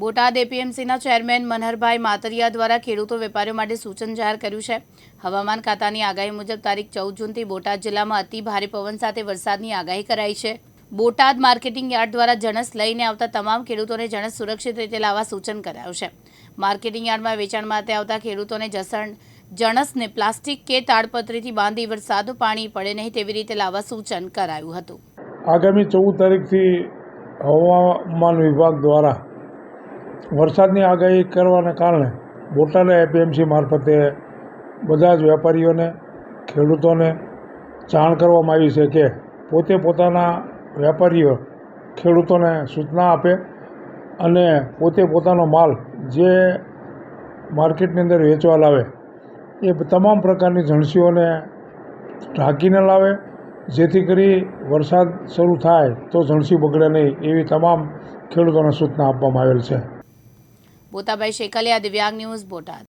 Botad એપીએમસીના chairman મનહરભાઈ માતરિયા દ્વારા ખેડૂતો વેપારીઓ માટે સૂચન જાહેર કર્યું છે. હવામાન ખાતાની આગાહી મુજબ તારીખ ચૌદ જૂનથી બોટાદ જિલ્લામાં અતિ ભારે પવન સાથે વરસાદની આગાહી કરાઈ છે. બોટાદ માર્કેટિંગ યાર્ડ દ્વારા જણસ લઈને આવતા તમામ ખેડૂતોને જણસ સુરક્ષિત રીતે લાવવા સૂચન કરાયું છે. માર્કેટિંગ યાર્ડમાં વેચાણ માટે આવતા ખેડૂતોને જસણ, જણસને પ્લાસ્ટિક કે તાડપત્રીથી બાંધી વરસાદ, પાણી પડે નહીં તેવી રીતે લાવવા સૂચન કરાયું હતું. આગામી ચૌદ તારીખથી હવામાન વિભાગ દ્વારા વરસાદની આગાહી કરવાના કારણે બોટાદ એપીએમસી મારફતે બધા જ વેપારીઓને, ખેડૂતોને જાણ કરવામાં આવી છે કે પોતે પોતાના વેપારીઓ ખેડૂતોને સૂચના આપે અને પોતે પોતાનો માલ જે માર્કેટની અંદર વેચવા લાવે, એ તમામ પ્રકારની જણસીઓને ઢાંકીને લાવે. જેથી કરી વરસાદ શરૂ થાય તો જણસી બગડે નહીં એવી તમામ ખેડૂતોને સૂચના આપવામાં આવેલ છે. બોતાભાઈ શેખલિયા દિવ્યાંગ ન્યૂઝ બોટાદ.